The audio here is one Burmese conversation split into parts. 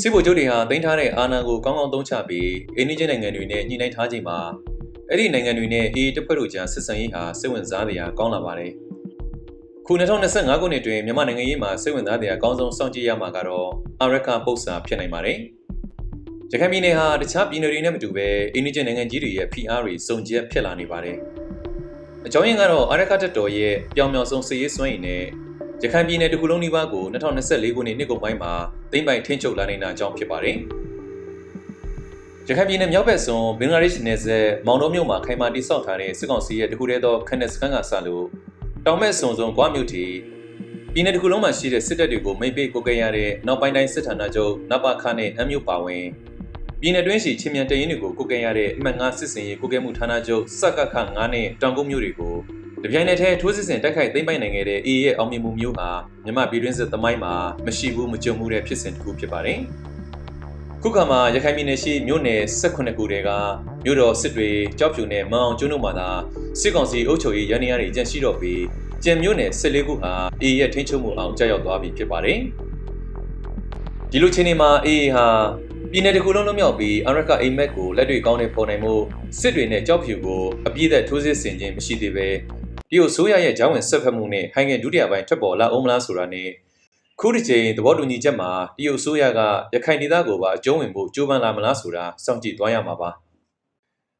စစ်ဗိုလ်ချုပ်တွေဟာတင်ထားတဲ့အာဏာကိုကောင်းကောင်းသုံးချပြီးအိန္ဒိယနိုင်ငံတွေနဲ့ညှိနှိုင်းထားချိန်မှာအဲ့ဒီနိုင်ငံတွေနဲ့အေးတပ်ဖွဲ့တို့ကြားဆက်ဆံရေးဟာစိတ်ဝင်စားစရာကောင်းလာပါတယ်။ခု2025ခုနှစ်တွင်မြန်မာနိုင်ငံရေးမှာစိတ်ဝင်စားစရာအကောင်းဆုံးစောင့်ကြည့်ရမှာကတော့အာရခပု္ပ္ပာဖြစ်နိုင်ပါတယ်။ရခိုင်ပြည်နယ်ဟာတခြားပြည်နယ်တွေနဲ့မတူဘဲအိန္ဒိယနိုင်ငံကြီးတွေရဲ့ဖိအားတွေစုံကျက်ဖြစ်လာနေပါတယ်။အကြောင်းရင်းကတော့အာရခတပ်တော်ရဲ့ပြောင်ပြောင်ဆုံးစစ်ရေးစွမ်းရည်နဲ့ ရခိုင်ပြည်နယ်တစ်ခုလုံးနီးပါးကို2024ခုနှစ်နှစ်ကုန်ပိုင်းမှာသိမ်းပိုင်ထိန်းချုပ်လာနိုင်တာကြောင့်ဖြစ်ပါတယ်။ရခိုင်ပြည်နယ်မြောက်ဘက်စွန်းဘင်္ဂလားဒေ့ရှ်နယ်စပ်မောင်တော်မြို့မှာခိုင်မာတိစောက်ထားတဲ့စစ်ကောင်စီရဲ့တခုတည်းသောခနက်စခန်းကစလို့တောင်မဲ့စွန်စွန်ကွာမြို့တီပြည်နယ်တစ်ခုလုံးမှာရှိတဲ့စစ်တပ်တွေကိုမိတ်ပိတ်ကိုကဲရတဲ့နောက်ပိုင်းတိုင်းစစ်ဌာနချုပ်နပခနဲ့အမျိုးပါဝင်ပြည်နယ်တွင်းရှိချင်းမြန်တရင်တွေကိုကိုကဲရတဲ့အမှတ်9စစ်စင်ရေးကိုကဲမှုဌာနချုပ်စက်ကခ9နဲ့တောင်ကုန်းမြို့တွေကို တပြိုင်နက်တည်းထိုးစစ်ဆင်တိုက်ခိုက်သိမ်းပိုက်နိုင်ခဲ့တဲ့ AA ရဲ့အောင်မြင်မှုမျိုးဟာမြမပြည်တွင်းစစ်သမိုင်းမှာမရှိဘူးမကြုံမှုတဲ့ဖြစ်စဉ်တစ်ခုဖြစ်ပါတယ်။ခုခါမှာရခိုင်ပြည်နယ်ရှိမြို့နယ်18ခုတည်းကမြို့တော်စစ်တွေကြောက်ဖြူနဲ့မန်အောင်ကျွန်းတို့မှာသာစစ်ကောင်စီအုပ်ချုပ်ရေးရန်နေရတွေကြန့်ရှိတော့ပြီးကျန်မြို့နယ်14ခုဟာ AA ရဲ့ထိန်းချုပ်မှုအောင်ကြောက်ရောက်သွားပြီဖြစ်ပါတယ်။ဒီလိုချင်းနေမှာ AA ဟာပြည်နယ်တစ်ခုလုံးလုံးမြောက်ပြီးအရကအိမ်မက်ကိုလက်တွေကောင်းနေပေါ်နိုင်မှုစစ်တွေနဲ့ကြောက်ဖြူကိုအပြည့်သက်ထိုးစစ်ဆင်ခြင်းမရှိသေးပဲ တရုတ်ဆိုးရရဲ့ဂျောင်းဝင်ဆက်ဖက်မှုနဲ့ဟိုင်ငံဒုတိယပိုင်းထွက်ပေါ်လာအောင်မလားဆိုတာနဲ့ခုတစ်ချိန်သဘောတူညီချက်မှာတရုတ်ဆိုးရကရခိုင်ဒေသကိုပါအကျုံးဝင်ဖို့ကြိုးပမ်းလာမလားဆိုတာစောင့်ကြည့်သွားရမှာပါ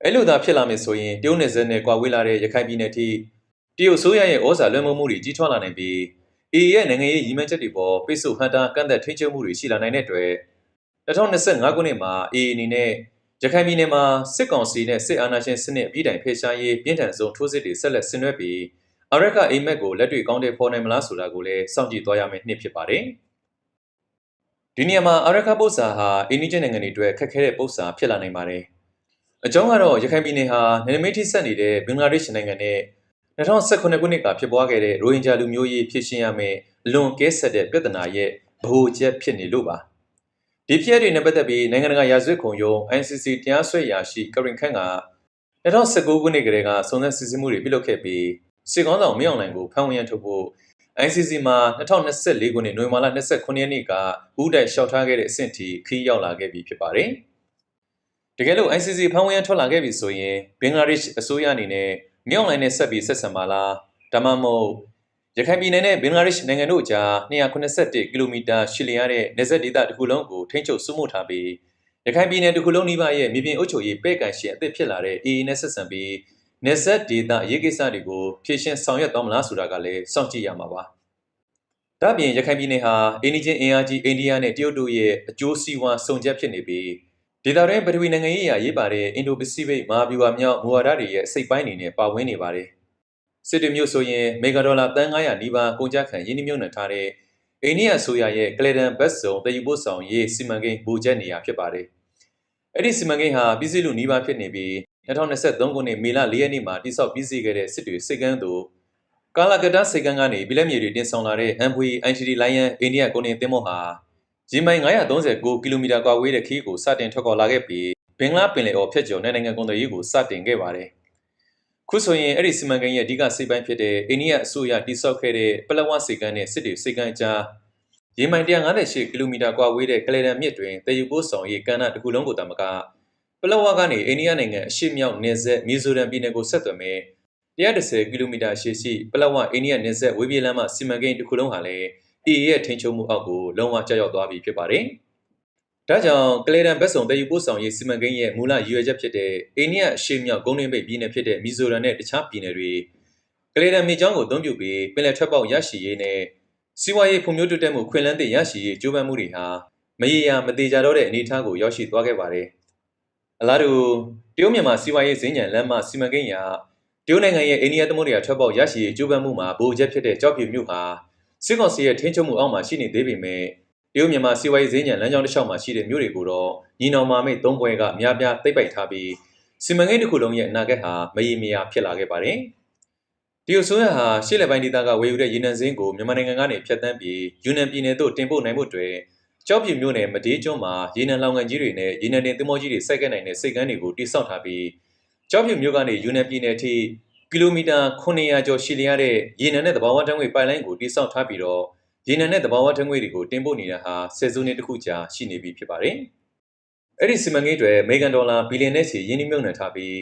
အဲ့လိုသာဖြစ်လာမယ်ဆိုရင်တရုတ်နယ်စပ်နဲ့ကွာဝေးလာတဲ့ရခိုင်ပြည်နယ်ထိတရုတ်ဆိုးရရဲ့ဩဇာလွှမ်းမိုးမှုတွေကြီးထွားလာနိုင်ပြီး AA ရဲ့နိုင်ငံရေးရည်မှန်းချက်တွေပေါ်ပိတ်ဆို့ဟန်တာကန့်သက်ထိန်းချုပ်မှုတွေရှိလာနိုင်တဲ့အတွက်2025ခုနှစ်မှာ AA အနေနဲ့ ရခိုင်ပြည်နယ်မှာစစ်ကောင်စီနဲ့စစ်အာဏာရှင်စနစ်အပြည့်တိုင်ဖယ်ရှားရေးပြင်းထန်ဆုံးထိုးစစ်တွေဆက်လက်ဆင်နွှဲပြီးအရက်ကအိမက်ကိုလက်တွေ့ကောင်းတဲ့ဖော်နိုင်မလားဆိုတာကိုလည်းစောင့်ကြည့်သွားရမယ့်နှစ်ဖြစ်ပါတယ်။ဒီနေရာမှာအရက်ကပု္ပ္ပာဟာအိန္ဒိယနိုင်ငံတွေအတွက်ခက်ခဲတဲ့ပု္ပ္ပာဖြစ်လာနိုင်ပါတယ်။အကြောင်းကတော့ရခိုင်ပြည်နယ်ဟာနယ်နိမိတ်ထိဆက်နေတဲ့ဘင်္ဂလားဒေ့ရှ်နိုင်ငံနဲ့2019ခုနှစ်ကဖြစ်ပွားခဲ့တဲ့ရိုဟင်ဂျာလူမျိုးရေးဖြစ်ရှင်းရမယ့်လွန်ကဲဆက်တဲ့ပြဿနာရဲ့ဗဟိုချက်ဖြစ်နေလို့ပါ။ ဒီဖြစ်ရပ်တွေနဲ့ပတ်သက်ပြီးနိုင်ငံတကာရာဇဝတ်ခုံရုံး ICC တရားစွဲရာရှိကရင်ခန့်က2019ခုနှစ်ကတည်းကစုံစမ်းစစ်ဆေးမှုတွေပြုလုပ်ခဲ့ပြီးစစ်ကောင်းဆောင်မင်းအောင်လှိုင်ကိုဖမ်းဝရမ်းထုတ်ဖို့ ICC မှာ2024ခုနှစ်နိုဝင်ဘာလ29ရက်နေ့ကဥတိုက်လျှောက်ထားခဲ့တဲ့အဆင့်ထိခီးရောက်လာခဲ့ပြီဖြစ်ပါတယ်။တကယ်လို့ ICC ဖမ်းဝရမ်းထွက်လာခဲ့ပြီဆိုရင်ဘင်္ဂလားဒေ့ရှ်အစိုးရအနေနဲ့မင်းအောင်လှိုင်နဲ့ဆက်ပြီးဆက်ဆံပါလားဒါမှမဟုတ် ရခိုင်ပြည်နယ်နဲ့ဘင်္ဂလားဒေ့ရှ်နိုင်ငံတို့ကြား281ကီလိုမီတာရှည်လျားတဲ့နယ်စပ်ဒေသတစ်ခုလုံးကိုထိန်းချုပ်စုမှုထားပြီးရခိုင်ပြည်နယ်တစ်ခုလုံးနီးပါးရဲ့မြေပြင်အုပ်ချုပ်ရေးပဲ့ကန်ရှင်အသစ်ဖြစ်လာတဲ့ AA နဲ့ဆက်ဆံပြီးနယ်စပ်ဒေသရေးကိစ္စတွေကိုဖြည့်ရှင်းဆောင်ရွက်သွားမလားဆိုတာကလည်းစောင့်ကြည့်ရမှာပါ။ဒါ့အပြင်ရခိုင်ပြည်နယ်ဟာအိန္ဒိချင်းအင်အားကြီးအိန္ဒိယနဲ့တရုတ်တို့ရဲ့အကျိုးစီးပွားစုံချက်ဖြစ်နေပြီးဒေသတွင်းပထဝီနိုင်ငံရေးအရေးပါတဲ့အင်ဒိုပစိဖိတ်မဟာဗျူဟာမြောက်မူဝါဒတွေရဲ့စိတ်ပိုင်းအနေနဲ့ပါဝင်နေပါတယ် စစ်တွေမျိုးဆိုရင်မေဂါဒေါ်လာတန်900နီးပါးကုန်ကျခံရင်းနှီးမြှုပ်နှံထားတဲ့အိန္ဒိယဆိုရရဲ့ကလေဒန်ဘတ်စုံတည်ယူပို့ဆောင်ရေးစီမံကိန်းဘူချက်နေရာဖြစ်ပါတယ်။အဲ့ဒီစီမံကိန်းဟာပြည်စည်းလူနီးပါးဖြစ်နေပြီး2023ခုနှစ်မေလ4ရက်နေ့မှာတိစောက်ပြီးစီးခဲ့တဲ့စစ်တွေစိတ်ကန်းသို့ကာလာကတာစိတ်ကန်းကနေပြည်လက်မြေတွေတင်ဆောင်လာတဲ့ MVE ICD လိုင်းယန်အိန္ဒိယကုန်တင်သင်္ဘောဟာဂျီမိုင်939ကီလိုမီတာကွာဝေးတဲ့ခီးကိုစတင်ထွက်ခွာလာခဲ့ပြီးဘင်္ဂလားပင်လယ်အော်ဖြတ်ကျော်နိုင်ငံကုန်သွယ်ရေးကိုစတင်ခဲ့ပါတယ်။ ခုဆိုရင်အဲ့ဒီစီမံကိန်းရဲ့အဓိကစိတ်ပိုင်းဖြစ်တဲ့အိန္ဒိယအစိုးရတိစောက်ခဲ့တဲ့ပလဝစိတ်ကန်းနဲ့စစ်တွေစိတ်ကန်းကြားရေမိုင်158ကီလိုမီတာကွာဝေးတဲ့ကလေတံမြစ်တွင်တည်ယူပို့ဆောင်ရေးကမ်းနားတစ်ခုလုံးကိုတမကပလဝကနေအိန္ဒိယနိုင်ငံအရှေ့မြောက်နယ်စပ်မီဇိုရမ်ပြည်နယ်ကိုဆက်သွယ်မဲ့130ကီလိုမီတာရှည်ရှိပလဝအိန္ဒိယနယ်စပ်ဝေးပြေးလမ်းမှစီမံကိန်းတစ်ခုလုံးဟာလည်း AA ရဲ့ထိန်းချုပ်မှုအောက်ကိုလုံးဝကြောက်ရောက်သွားပြီဖြစ်ပါတယ်။ ဒါကြောင့်ကလေတန်ဘက်ဆောင်တည်ယူပို့ဆောင်ရေးစီမံကိန်းရဲ့မူလရည်ရွယ်ချက်ဖြစ်တဲ့အိန္ဒိယအရှေ့မြောက်ဂုံးနှင်းပိတ်ပြည်နယ်ဖြစ်တဲ့မီဇိုရမ်နဲ့တခြားပြည်နယ်တွေကလေတန်မြေကျောင်းကိုအသုံးပြုပြီးပင်လယ်ထွက်ပေါက်ရရှိရေးနဲ့စီးပွားရေးဖွံ့ဖြိုးတိုးတက်မှုခွင့်လန်းသည့်ရရှိရေးကြိုးပမ်းမှုတွေဟာမရေရာမသေးကြတော့တဲ့အနေအထားကိုရောက်ရှိသွားခဲ့ပါတယ်။အလားတူတရုတ်မြန်မာစီးပွားရေးဈေးညံလမ်းမစီမံကိန်းရာတရုတ်နိုင်ငံရဲ့အိန္ဒိယသမုဒ္ဒရာထွက်ပေါက်ရရှိရေးကြိုးပမ်းမှုမှာဗိုလ်ချက်ဖြစ်တဲ့ကြောက်ဖြူမြို့ဟာစစ်ကောင်စီရဲ့ထိန်းချုပ်မှုအောက်မှာရှိနေသေးပေမဲ့တ ရုတ်မြန်မာစီးပွားရေးဈေးညံလမ်းကြောင်းတစ်လျှောက်မှာရှိတဲ့မြို့တွေကိုတော့ညီနောင်မာမိတ်သုံးဘွဲကများပြားသိပ်ပိုက်ထားပြီးစီမံကိန်းတစ်ခုလုံးရဲ့အနာဂတ်ဟာမရေမရာဖြစ်လာခဲ့ပါတယ်။တရုတ်ဆိုးရဟာရှေ့လက်ပိုင်းဒေသကဝေယူတဲ့ရေနံစင်းကိုမြန်မာနိုင်ငံကနေဖျက်ဆီးပြီးယူနန်ပြည်နယ်သို့တင်ပို့နိုင်မှုတွေကြောက်ပြမြို့နယ်မဒေးကျွန်းမှာရေနံလောင်ကန်ကြီးတွေနဲ့ရေနံတင်သင်္ဘောကြီးတွေစိုက်ကဲနိုင်တဲ့စိတ်ကမ်းတွေကိုတိစောက်ထားပြီးကြောက်ပြမြို့ကနေယူနန်ပြည်နယ်ထိကီလိုမီတာ900ကျော်ရှည်လျားတဲ့ရေနံနဲ့သဘာဝဓာတ်ငွေပိုက်လိုင်းကိုတိစောက်ထားပြီးတော့ ရေနံနဲ့တဘာဝထငွေတွေကိုတင်ပို့နေတာဟာဆယ်စုနှစ်တစ်ခုကြာရှိနေပြီဖြစ်ပါတယ်။အဲ့ဒီစီမံကိန်းတွေအမေရိကန်ဒေါ်လာဘီလီယံနဲ့ချီရင်းနှီးမြှုပ်နှံထားပြီး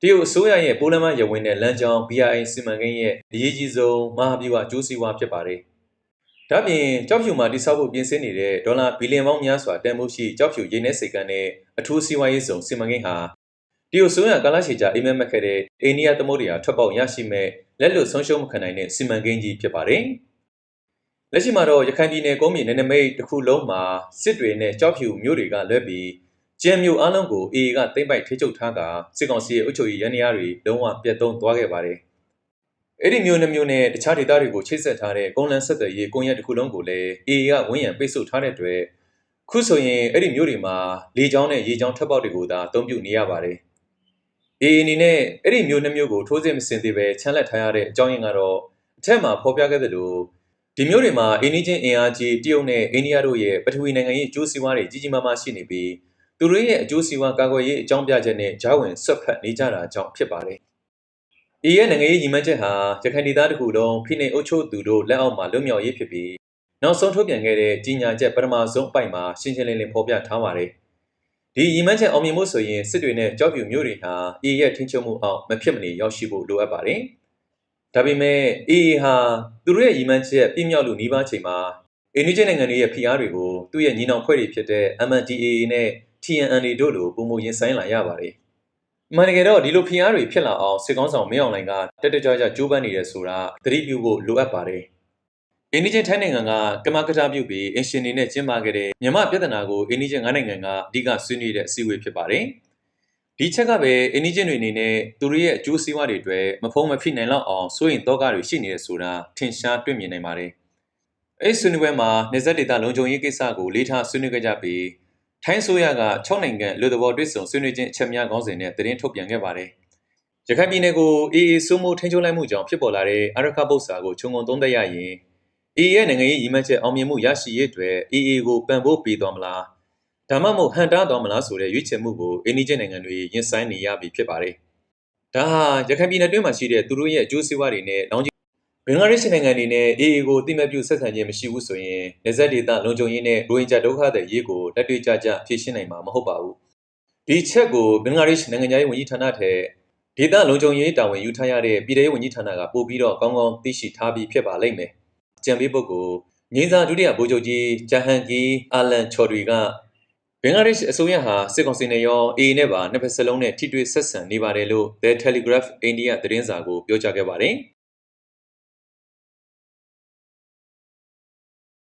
တရုတ်အစိုးရရဲ့ပိုးလမ်းမရဝင်တဲ့လမ်းကြောင်း BRI စီမံကိန်းရဲ့အရေးကြီးဆုံးမဟာဗျူဟာကျိုးစီးပွားဖြစ်ပါတယ်။ဒါ့အပြင်ကြောက်ဖြူမှာတိစောက်ဖို့ပြင်ဆင်နေတဲ့ဒေါ်လာဘီလီယံပေါင်းများစွာတန်ဖိုးရှိကြောက်ဖြူရင်းနှဲစိတ်ကန်းနဲ့အထူးစီးပွားရေးဆောင်စီမံကိန်းဟာတရုတ်ဆိုရကာလရှည်ကြာအိမ်မက်မက်ခဲ့တဲ့အိန္ဒိယသမုဒ္ဒရာထွက်ပေါက်ရရှိမဲ့လက်လွတ်ဆုံးရှုံးမခံနိုင်တဲ့စီမံကိန်းကြီးဖြစ်ပါတယ်။ လက်ရှိမှာတော့ရခိုင်ပြည်နယ်ကုန်းမြေနယ်နိမိတ်တစ်ခုလုံးမှာစစ်တွေနဲ့ကြောက်ဖြူမြို့တွေကလွဲပြီးကျန်းမြို့အလုံးကို AA ကသိမ့်ပိုက်ထိချုပ်ထားကစစ်ကောင်စီရဲ့အုပ်ချုပ်ရေးရန်ရာတွေလုံးဝပြတ်သုံးသွားခဲ့ပါတယ်။အဲ့ဒီမျိုးနှမျိုးနဲ့တခြားဒေသတွေကိုချိတ်ဆက်ထားတဲ့ကုန်းလန်းဆက်သွယ်ရေးကွန်ရက်တစ်ခုလုံးကိုလည်း AA ကဝန်းရံပိတ်ဆို့ထားတဲ့အတွက်ခုဆိုရင်အဲ့ဒီမျိုးတွေမှာလေကြောင်းနဲ့ရေကြောင်းထွက်ပေါက်တွေကိုသာအသုံးပြုနေရပါတယ်။ AA အနေနဲ့အဲ့ဒီမျိုးနှမျိုးကိုထိုးစစ်မစင်သေးပဲချမ်းလက်ထားရတဲ့အကြောင်းရင်းကတော့အထက်မှာဖော်ပြခဲ့သလို ဒီမျိုးတွေမှာအင်းနီချင်းအင်အားကြီးတရုတ်နဲ့အိန္ဒိယတို့ရဲ့ပထဝီနိုင်ငံရေးအကျိုးစီးပွားတွေကြီးကြီးမားမားရှိနေပြီးသူတို့ရဲ့အကျိုးစီးပွားကာကွယ်ရေးအကြောင်းပြချက်နဲ့ဂျာဝင်ဆွတ်ဖက်နေကြတာကြောင့်ဖြစ်ပါတယ်။ AA ရဲ့နိုင်ငံရေးညီမချက်ဟာရခိုင်ဒေသတစ်ခုလုံးဖိနှိပ်အုပ်ချုပ်သူတို့လက်အောက်မှာလွတ်မြောက်ရေးဖြစ်ပြီးနောက်ဆုံးထုတ်ပြန်ခဲ့တဲ့ကြီးညာချက်ပထမဆုံးအပိုက်မှာရှင်းရှင်းလင်းလင်းဖော်ပြထားပါတယ်။ဒီညီမချက်အောင်မြင်မှုဆိုရင်စစ်တွေနဲ့ကြောက်ဖြူမျိုးတွေဟာ AA ရဲ့ထိန်းချုပ်မှုအောက်မဖြစ်မနေရောက်ရှိဖို့လိုအပ်ပါတယ်။ ဒါပေမဲ့ AA ဟာသူတို့ရဲ့ညီမချက်ပြည့်မြောက်လို့နှီးပါးချိန်မှာအင်းနီချင်းနိုင်ငံတွေရဲ့ဖိအားတွေကိုသူ့ရဲ့ညီနောင်ဖွဲ့တွေဖြစ်တဲ့ MNDAA နဲ့ TNN တို့လိုပုံမရင်ဆိုင်လာရပါတယ်။အမှန်တကယ်တော့ဒီလိုဖိအားတွေဖြစ်လာအောင်စစ်ကောင်းဆောင်မင်းအောင်လှိုင်ကတက်တက်ကြွကြွကြိုးပမ်းနေတယ်ဆိုတာသတိပြုဖို့လိုအပ်ပါတယ်။အင်းနီချင်းထိုင်းနိုင်ငံကကမကထပြုပြီးအင်ရှင်နေနဲ့ကျင်းပခဲ့တဲ့မြန်မာပြည်ထနာကိုအင်းနီချင်းငါးနိုင်ငံကအဓိကဆွေးနွေးတဲ့အစည်းအဝေးဖြစ်ပါတယ်။ ဒီချက်ကပဲအင်းနီချင်းတွေအနေနဲ့သူတို့ရဲ့အကျိုးစီးပွားတွေအတွက်မဖုံးမဖိနိုင်လောက်အောင်စိုးရင်တော့ကတွေရှိနေတယ်ဆိုတာထင်ရှားတွေ့မြင်နိုင်ပါတယ်။အဲ့ဆွေးနွေးပွဲမှာနေဆက်ဒေတာလုံခြုံရေးကိစ္စကိုလေးထားဆွေးနွေးကြကြပြီးထိုင်းဆိုရက6နိုင်ငံလူသဘောတွစ်ဆုံဆွေးနွေးခြင်းအချက်များခေါင်းစဉ်နဲ့သတင်းထုတ်ပြန်ခဲ့ပါတယ်။ရခိုင်ပြည်နယ်ကိုအေအေစိုးမိုးထိန်းချုပ်လိုက်မှုကြောင့်ဖြစ်ပေါ်လာတဲ့အရခပု္ပ္ပစာကိုခြုံငုံသုံးသပ်ရရင်အေအေရဲ့နိုင်ငံရေးရည်မှန်းချက်အောင်မြင်မှုရရှိရေးအတွက်အေအေကိုပံ့ပိုးပေးသွားမလား ဒါမှမဟုတ်ဟန်တားသွားမလားဆိုတဲ့ရွေးချယ်မှုကိုအင်းနီချင်းနိုင်ငံတွေရင်ဆိုင်နေရပြီဖြစ်ပါတယ်။ဒါဟာရခိုင်ပြည်နယ်တွင်းမှာရှိတဲ့သူတို့ရဲ့အကျိုးစီးပွားတွေနဲ့လောင်ဘင်္ဂလားဒေ့ရှ်နိုင်ငံအနေနဲ့ AA ကိုအတိမတ်ပြုဆက်ဆံခြင်းမရှိဘူးဆိုရင်နေဆက်ဒေသလုံခြုံရေးနဲ့ရိုဟင်ဂျာဒုက္ခသည်ရေးကိုတက်တွေ့ကြကြဖြေရှင်းနိုင်မှာမဟုတ်ပါဘူး။ဒီချက်ကိုဘင်္ဂလားဒေ့ရှ်နိုင်ငံသားရေးဝန်ကြီးဌာနထက်ဒေသလုံခြုံရေးတာဝန်ယူထားရတဲ့ပြည်ထောင်ဝန်ကြီးဌာနကပို့ပြီးတော့ကောင်းကောင်းသိရှိထားပြီးဖြစ်ပါလိမ့်မယ်။ကြံပေးပုဂ္ဂိုလ်ငင်းစာဒုတိယဗိုလ်ချုပ်ကြီးဂျဟန်ကီအာလန်ချော်တွေက ဘင်္ဂလားဒေ့ရှ်အစိုးရဟာစစ်ကောင်စီနဲ့ရော AA နဲ့ပါနှစ်ဖက်စလုံးနဲ့ထိတွေ့ဆက်ဆံနေပါတယ်လို့ The Telegraph အိန္ဒိယသတင်းစာကိုပြောကြားခဲ့ပါတယ်။